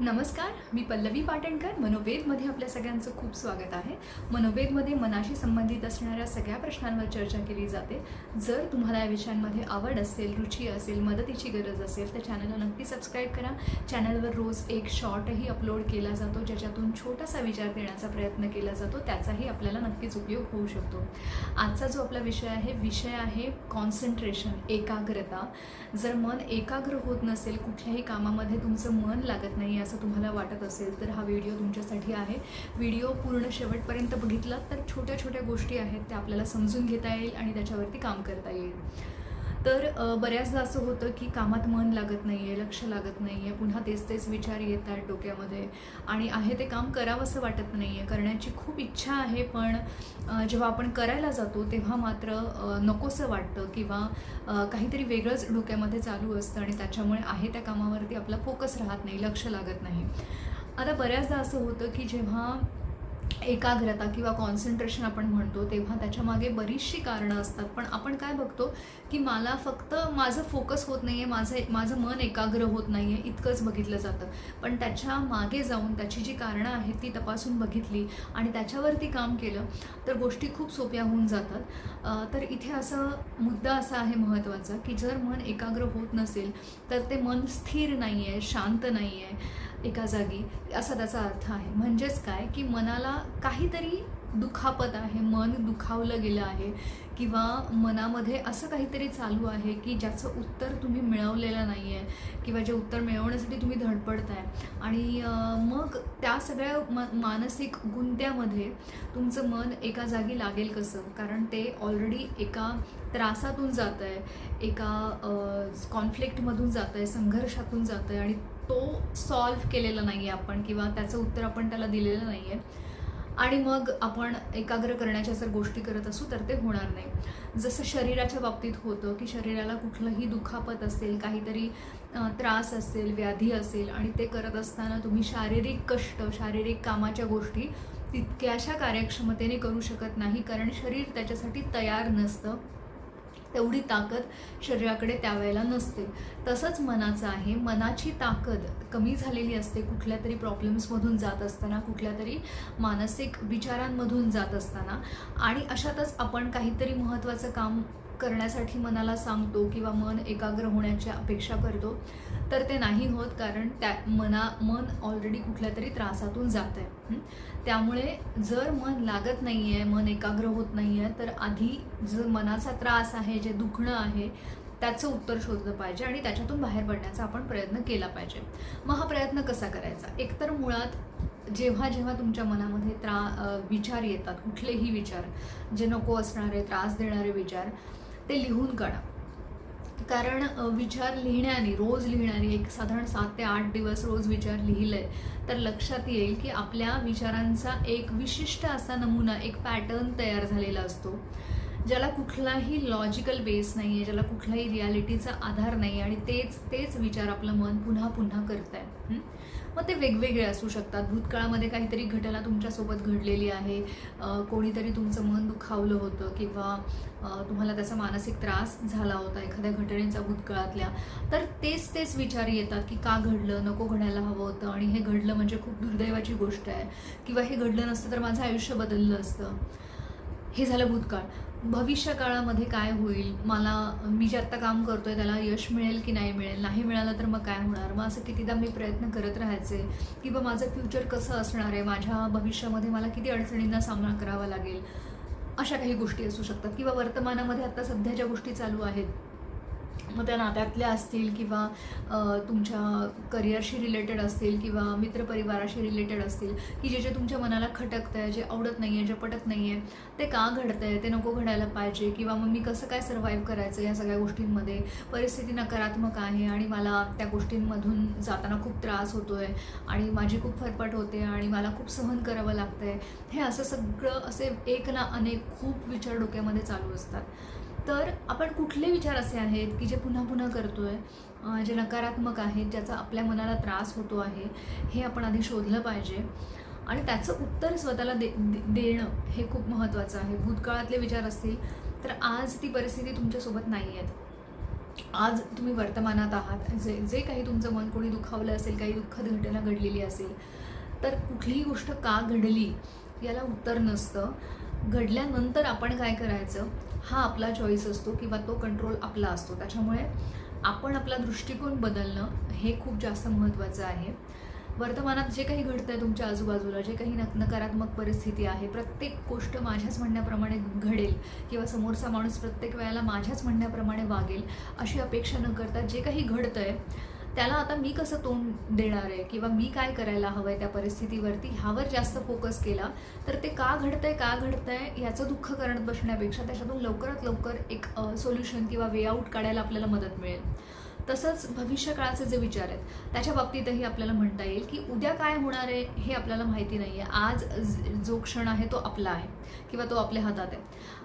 नमस्कार मी पल्लवी पाटणकर. मनोवेदमध्ये आपल्या सगळ्यांचं खूप स्वागत आहे. मनोवेदमध्ये मनाशी संबंधित असणाऱ्या सगळ्या प्रश्नांवर चर्चा केली जाते. जर तुम्हाला या विषयांमध्ये आवड असेल रुची असेल मदतीची गरज असेल तर चॅनलला नक्की सबस्क्राईब करा. चॅनलवर रोज एक शॉर्टही अपलोड केला जातो ज्याच्यातून छोटासा विचार देण्याचा प्रयत्न केला जातो. त्याचाही आपल्याला नक्कीच उपयोग होऊ शकतो. आजचा जो आपला विषय आहे विषय आहे कॉन्सन्ट्रेशन एकाग्रता. जर मन एकाग्र होत नसेल कुठल्याही कामामध्ये तुमचं मन लागत नाही असं तुम्हाला वाटत असेल तर हा व्हिडिओ तुमच्यासाठी आहे. व्हिडिओ पूर्ण शेवटपर्यंत बघितला तर छोट्या छोट्या गोष्टी आहेत त्या आपल्याला समजून घेता येईल आणि त्याच्यावरती काम करता येईल. तर बऱ्याचदा असं होतं की कामात मन लागत नाही आहे लक्ष लागत नाही आहे पुन्हा तेच तेच विचार येत आहेत डोक्यामध्ये आणि आहे ते काम करावंसं वाटत नाही आहे करण्याची खूप इच्छा आहे पण जेव्हा आपण करायला जातो तेव्हा मात्र नकोसं वाटतं किंवा काहीतरी वेगळंच डोक्यामध्ये चालू असतं आणि त्याच्यामुळे आहे त्या कामावरती आपला फोकस राहत नाही लक्ष लागत नाही. आता बऱ्याचदा असं होतं की जेव्हा एकाग्रता किंवा कॉन्सन्ट्रेशन आपण म्हणतो तेव्हा त्याच्यामागे बरीचशी कारणं असतात. पण आपण काय बघतो की मला फक्त माझं फोकस होत नाही आहे माझं माझं मन एकाग्र होत नाही आहे इतकंच बघितलं जातं. पण त्याच्यामागे जाऊन त्याची जी कारणं आहेत ती तपासून बघितली आणि त्याच्यावरती काम केलं तर गोष्टी खूप सोप्या होऊन जातात. तर इथे असं मुद्दा असा आहे महत्त्वाचा की जर मन एकाग्र होत नसेल तर ते मन स्थिर नाही आहे शांत नाही आहे एका जागी असा त्याचा अर्थ आहे. म्हणजेच काय? की मनाला काहीतरी दुखापत आहे मन दुखावलं गेलं आहे किंवा मनामध्ये असं काहीतरी चालू आहे की ज्याचं उत्तर तुम्ही मिळवलेलं नाही आहे किंवा जे उत्तर मिळवण्यासाठी तुम्ही धडपडताय. आणि मग त्या सगळ्या म मानसिक गुंत्यामध्ये तुमचं मन एका जागी लागेल कसं? कारण ते ऑलरेडी एका त्रासातून जात आहे एका कॉन्फ्लिक्टमधून जात आहे संघर्षातून जात आहे आणि तो सॉल्व्ह केलेला नाही आहे आपण किंवा त्याचं उत्तर आपण त्याला दिलेलं नाही आहे आणि मग आपण एकाग्र करण्याच्या जर गोष्टी करत असू तर ते होणार नाही. जसं शरीराच्या बाबतीत होतं की शरीराला कुठलंही दुखापत असेल काहीतरी त्रास असेल व्याधी असेल आणि ते करत असताना तुम्ही शारीरिक कष्ट शारीरिक कामाच्या गोष्टी तितक्याशा कार्यक्षमतेने करू शकत नाही कारण शरीर त्याच्यासाठी तयार नसतं. तेवढी ताकद शरीराकडे त्यावेळेला नसते. तसंच मनाचं आहे. मनाची ताकद कमी झालेली असते. कुठल्या तरी प्रॉब्लेम्समधून जात असताना कुठल्या तरी मानसिक विचारांमधून जात असताना. आणि अशातच आपण काहीतरी महत्त्वाचं काम करण्यासाठी मनाला सांगतो किंवा मन एकाग्र होण्याची अपेक्षा करतो तर ते नाही होत कारण त्या मना मन ऑलरेडी कुठल्या तरी त्रासातून जात आहे त्यामुळे जर मन लागत नाही आहे मन एकाग्र होत नाही आहे तर आधी जर मनाचा त्रास आहे जे दुखणं आहे त्याचं उत्तर शोधलं पाहिजे आणि त्याच्यातून बाहेर पडण्याचा आपण प्रयत्न केला पाहिजे. मग हा प्रयत्न कसा करायचा? एकतर मुळात जेव्हा जेव्हा तुमच्या मनामध्ये त्रा विचार येतात कुठलेही विचार जे नको असणारे त्रास देणारे विचार ते लिहून काढा. कारण विचार लिहिण्याने रोज लिहिण्याने एक साधारण सात ते आठ दिवस रोज विचार लिहिलंय तर लक्षात येईल की आपल्या विचारांचा एक विशिष्ट असा नमुना एक पॅटर्न तयार झालेला असतो ज्याला कुठलाही लॉजिकल बेस नाही आहे ज्याला कुठलाही रियालिटीचा आधार नाही आणि तेच तेच विचार आपलं मन पुन्हा पुन्हा करत आहे मग ते वेगवेगळे असू शकतात. भूतकाळामध्ये काहीतरी घटना तुमच्यासोबत घडलेली आहे. कोणीतरी तुमचं मन दुखावलं होतं किंवा तुम्हाला त्याचा मानसिक त्रास झाला होता एखाद्या घटनेचा भूतकाळातल्या. तर तेच तेच विचार येतात की का घडलं? नको घडायला हवं होतं आणि हे घडलं म्हणजे खूप दुर्दैवाची गोष्ट आहे. किंवा हे घडलं नसतं तर माझं आयुष्य बदललं असतं. हे झालं भूतकाळ. भविष्य काळामध्ये काय होईल? मला मी जे आत्ता काम करतो आहे त्याला यश मिळेल की नाही मिळेल? नाही मिळालं तर मग काय होणार? मग असं कितीदा मी प्रयत्न करत राहायचे? किंवा माझं फ्युचर कसं असणार आहे? माझ्या भविष्यामध्ये मला किती अडचणींना सामना करावा लागेल? अशा काही गोष्टी असू शकतात. किंवा वर्तमानामध्ये आत्ता सध्या ज्या गोष्टी चालू आहेत मग त्या नात्यातल्या असतील किंवा तुमच्या करिअरशी रिलेटेड असतील किंवा मित्रपरिवाराशी रिलेटेड असतील की जे जे तुमच्या मनाला खटकतं आहे जे आवडत नाही आहे जे पटत नाही आहे ते का घडतं आहे ते नको घडायला पाहिजे किंवा मग मी कसं काय सर्व्हाइव्ह करायचं या सगळ्या गोष्टींमध्ये? परिस्थिती नकारात्मक आहे आणि मला त्या गोष्टींमधून जाताना खूप त्रास होतो आहे आणि माझी खूप फरफट होते आणि मला खूप सहन करावं लागतं आहे हे असं सगळं असे एक ना अनेक खूप विचार डोक्यामध्ये चालू असतात. तर आपण कुठले विचार असे आहेत की जे पुन्हा पुन्हा करतो आहे जे नकारात्मक आहेत ज्याचा आपल्या मनाला त्रास होतो आहे हे आपण आधी शोधलं पाहिजे. आणि त्याचं उत्तर स्वतःला दे दे- देणं हे खूप महत्त्वाचं आहे. भूतकाळातले विचार असतील तर आज ती परिस्थिती तुमच्यासोबत नाही आहेत. आज तुम्ही वर्तमानात आहात. जे जे काही तुमचं मन कोणी दुखावलं असेल काही दुःखद घटना घडलेली असेल तर कुठलीही गोष्ट का घडली याला उत्तर नसतं. घडल्यानंतर आपण काय करायचं? हा आपला चॉईस असतो किंवा तो कंट्रोल आपला असतो. त्याच्यामुळे आपण आपला दृष्टिकोन बदलणं हे खूप जास्त महत्त्वाचं आहे. वर्तमानात जे काही घडतं आहे तुमच्या आजूबाजूला जे काही नक नकारात्मक परिस्थिती आहे प्रत्येक गोष्ट माझ्याच म्हणण्याप्रमाणे घडेल किंवा समोरचा माणूस प्रत्येक वेळेला माझ्याच म्हणण्याप्रमाणे वागेल अशी अपेक्षा न करता जे काही घडतं आहे त्याला आता मी कसं तोंड देणार आहे? किंवा मी काय करायला हवं आहे त्या परिस्थितीवरती? ह्यावर जास्त फोकस केला तर ते का घडतंय का घडतंय याचं दुःख करत बसण्यापेक्षा त्याच्यातून लवकरात लवकर एक सोल्युशन किंवा वे आऊट काढायला आपल्याला मदत मिळेल. तसंच भविष्यकाळाचे जे विचार आहेत त्याच्या बाबतीतही आपल्याला म्हणता येईल की उद्या काय होणार आहे हे आपल्याला माहिती नाही आहे आज जो क्षण आहे तो आपला आहे किंवा तो आपल्या हातात आहे.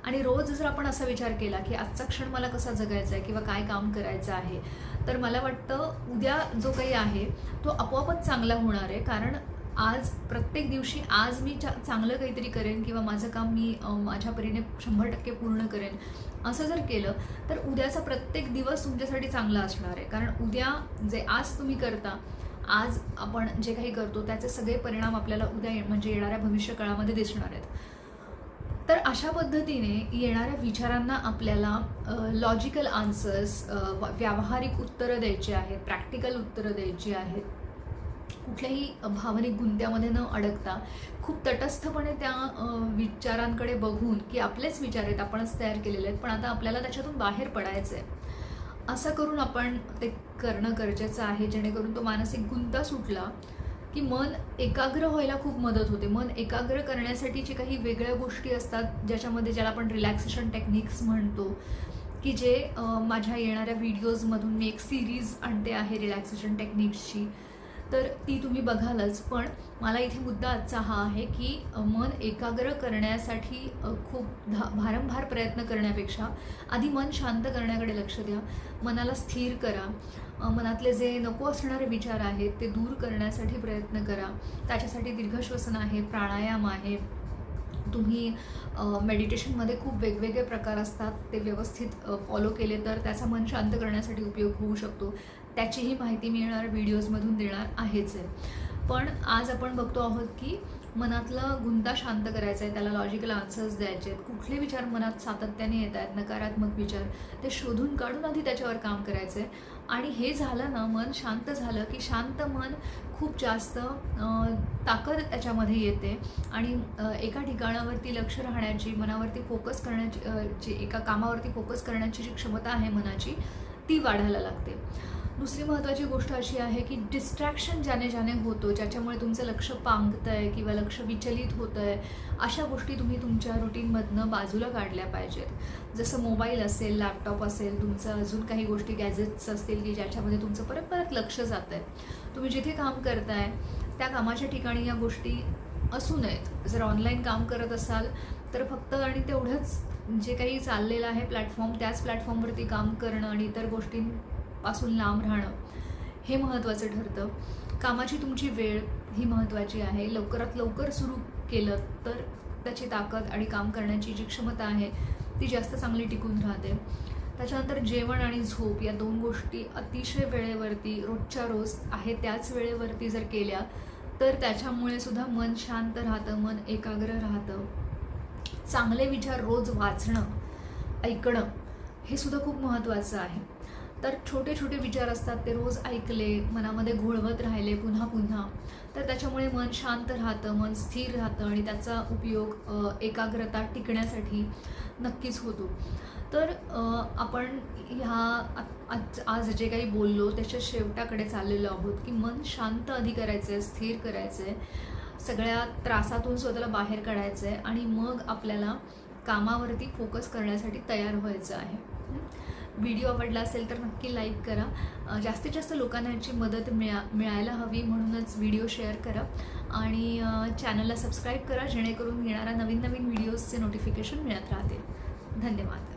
आणि रोज जर आपण असा विचार केला की आजचा क्षण मला कसा जगायचा आहे किंवा काय काम करायचं आहे तर मला वाटतं उद्या जो काही आहे तो आपोआपच चांगला होणार आहे. कारण आज प्रत्येक दिवशी आज मी चा चांगलं काहीतरी करेन किंवा माझं काम मी माझ्या परीने शंभर टक्के पूर्ण करेन असं जर केलं तर उद्याचा प्रत्येक दिवस तुमच्यासाठी चांगला असणार आहे. कारण उद्या जे आज तुम्ही करता आज आपण जे काही करतो त्याचे सगळे परिणाम आपल्याला उद्या ये- म्हणजे येणाऱ्या भविष्यकाळामध्ये दिसणार आहेत. तर अशा पद्धतीने येणाऱ्या विचारांना आपल्याला लॉजिकल आन्सर्स व्यावहारिक उत्तरं द्यायची आहेत प्रॅक्टिकल उत्तरं द्यायची आहेत. कुठल्याही भावनिक गुंत्यामध्ये न अडकता खूप तटस्थपणे त्या विचारांकडे बघून की आपलेच विचार आहेत आपणच तयार केलेले आहेत पण आता आपल्याला त्याच्यातून बाहेर पडायचं आहे असं करून आपण ते करणं गरजेचं आहे जेणेकरून तो मानसिक गुंता सुटला की मन एकाग्र व्हायला खूप मदत होते. मन एकाग्र करण्यासाठीची काही वेगळ्या गोष्टी असतात ज्याच्यामध्ये ज्याला आपण रिलॅक्सेशन टेक्निक्स म्हणतो की जे माझ्या येणाऱ्या व्हिडिओजमधून मी एक सिरीज आणते आहे रिलॅक्सेशन टेक्निक्सची तर ती तुम्ही बघालच. पण मला इथे मुद्दा आजचा हा आहे की मन एकाग्र करण्यासाठी खूप धा भारंभार प्रयत्न करण्यापेक्षा आधी मन शांत करण्याकडे लक्ष द्या. मनाला स्थिर करा. मनातले जे नको असणारे विचार आहेत ते दूर करण्यासाठी प्रयत्न करा. त्याच्यासाठी दीर्घश्वसन आहे प्राणायाम आहे. तुम्ही मेडिटेशनमध्ये खूप वेगवेगळे प्रकार असतात. ते व्यवस्थित फॉलो केले तर त्याचा मन शांत करण्यासाठी उपयोग होऊ शकतो. त्याचीही माहिती मिळणार व्हिडिओजमधून देणार आहेच आहे. पण आज आपण बघतो आहोत की मनातला गुंता शांत करायचा आहे त्याला लॉजिकल आन्सर्स द्यायचे आहेत. कुठले विचार मनात सातत्याने येत आहेत नकारात्मक विचार ते शोधून काढून आधी त्याच्यावर काम करायचं आहे आणि हे झालं ना मन शांत झालं की शांत मन खूप जास्त ताकद त्याच्यामध्ये येते. आणि एका ठिकाणावरती लक्ष राहण्याची मनावरती फोकस करण्याची जी एका कामावरती फोकस करण्याची जी क्षमता आहे मनाची ती वाढायला लागते. दुसरी महत्त्वाची गोष्ट अशी आहे की डिस्ट्रॅक्शन ज्याने ज्याने होतो ज्याच्यामुळे तुमचं लक्ष पांगतं आहे किंवा लक्ष विचलित होतं आहे अशा गोष्टी तुम्ही तुमच्या रुटीनमधनं बाजूला काढल्या पाहिजेत. जसं मोबाईल असेल लॅपटॉप असेल तुमचं अजून काही गोष्टी गॅजेट्स असतील की ज्याच्यामध्ये तुमचं परत परत लक्ष जातं आहे तुम्ही जिथे काम करताय त्या कामाच्या ठिकाणी या गोष्टी असू नयेत. जर ऑनलाईन काम करत असाल तर फक्त आणि तेवढंच जे काही चाललेलं आहे प्लॅटफॉर्म त्याच प्लॅटफॉर्मवरती काम करणं आणि इतर पासून लांब राहणं हे महत्त्वाचं ठरतं. कामाची तुमची वेळ ही महत्त्वाची आहे. लवकरात लवकर सुरू केलं तर त्याची ताकद आणि काम करण्याची जी क्षमता आहे ती जास्त चांगली टिकून राहते. त्याच्यानंतर जेवण आणि झोप या दोन गोष्टी अतिशय वेळेवरती रोजच्या रोज आहे त्याच वेळेवरती जर केल्या तर त्याच्यामुळे सुद्धा मन शांत राहतं मन एकाग्र राहतं. चांगले विचार रोज वाचणं ऐकणं हे सुद्धा खूप महत्त्वाचं आहे. तर छोटे छोटे विचार असतात ते रोज ऐकले मनामध्ये घोळवत राहिले पुन्हा पुन्हा. तर त्याच्यामुळे मन शांत राहतं मन स्थिर राहतं आणि त्याचा उपयोग एकाग्रता टिकण्यासाठी नक्कीच होतो. तर आपण ह्या आ- आज आज जे काही बोललो त्याच्या शेवटाकडे चाललेलो आहोत की मन शांत आधी करायचं आहे स्थिर करायचं आहे सगळ्या त्रासातून स्वतःला बाहेर काढायचं आहे आणि मग आपल्याला कामावरती फोकस करण्यासाठी तयार व्हायचं आहे. व्हिडिओ आवडला असेल तर नक्की लाईक करा. जास्तीत जास्त लोकांना याची मदत मिळा मिळायला हवी म्हणूनच व्हिडिओ शेअर करा. आणि चॅनलला सबस्क्राईब करा जेणेकरून येणाऱ्या नवीन नवीन व्हिडिओजचे नोटिफिकेशन मिळत राहतील. धन्यवाद.